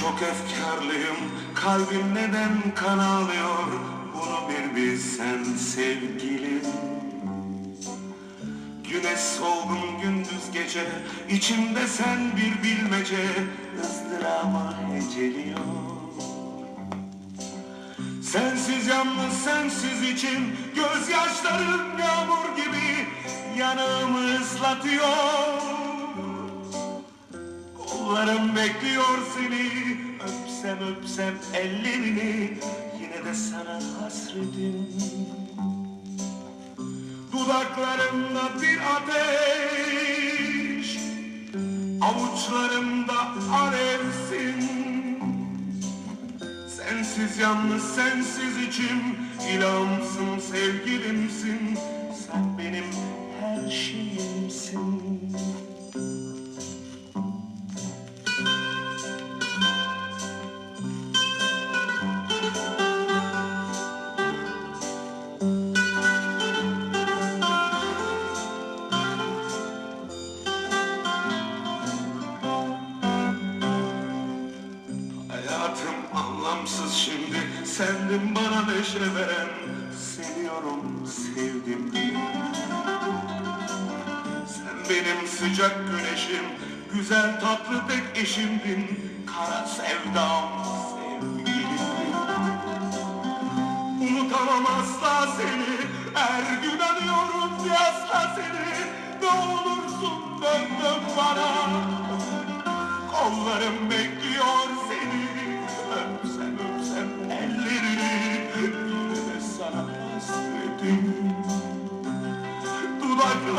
efkarlıyım. Kalbim neden kan ağlıyor Bunu bir bilsen sevgilim. Güneş solgun gündüz gece. İçimde sen bir bilmece. Izdırama heceliyor Sensiz yalnız sensiz için Gözyaşlarım yağmur gibi. Yanağımı ıslatıyor bekliyor seni. Öpsem öpsem ellerini Yine de sana hasretim. Dudaklarımda bir ateş Avuçlarımda alevsin. Sensiz yalnız sensiz içim İlhamsın sevgilimsin. Sen benim her şeyimsin anlamsız şimdi Sendin bana neşe veren. Seviyorum sevdim. Sen benim sıcak güneşim Güzel tatlı tek eşimdin. Kara sevdam sevgilim Unutamam asla seni Her gün arıyorum asla seni. Ne olursun dön dön bana. Kollarım bekliyor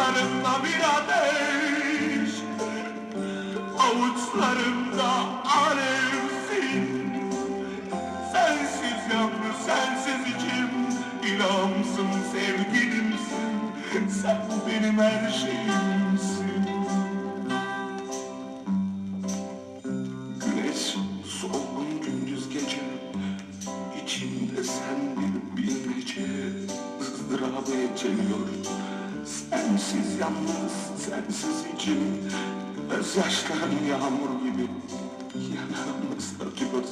Dudaklarımda bir ateş Avuçlarımda alevsin Sensiz yalnız sensiz içim İlhamsın sevgilimsin. Sen benim her şeyimsin. Güneş solgun gündüz gece İçimde sen bir bilmece ızdırabı eceliyor Sensiz yalnız sensiz için Gözyaşlarım yağmur gibi. Sevgilim Yanağımı ıslatıyor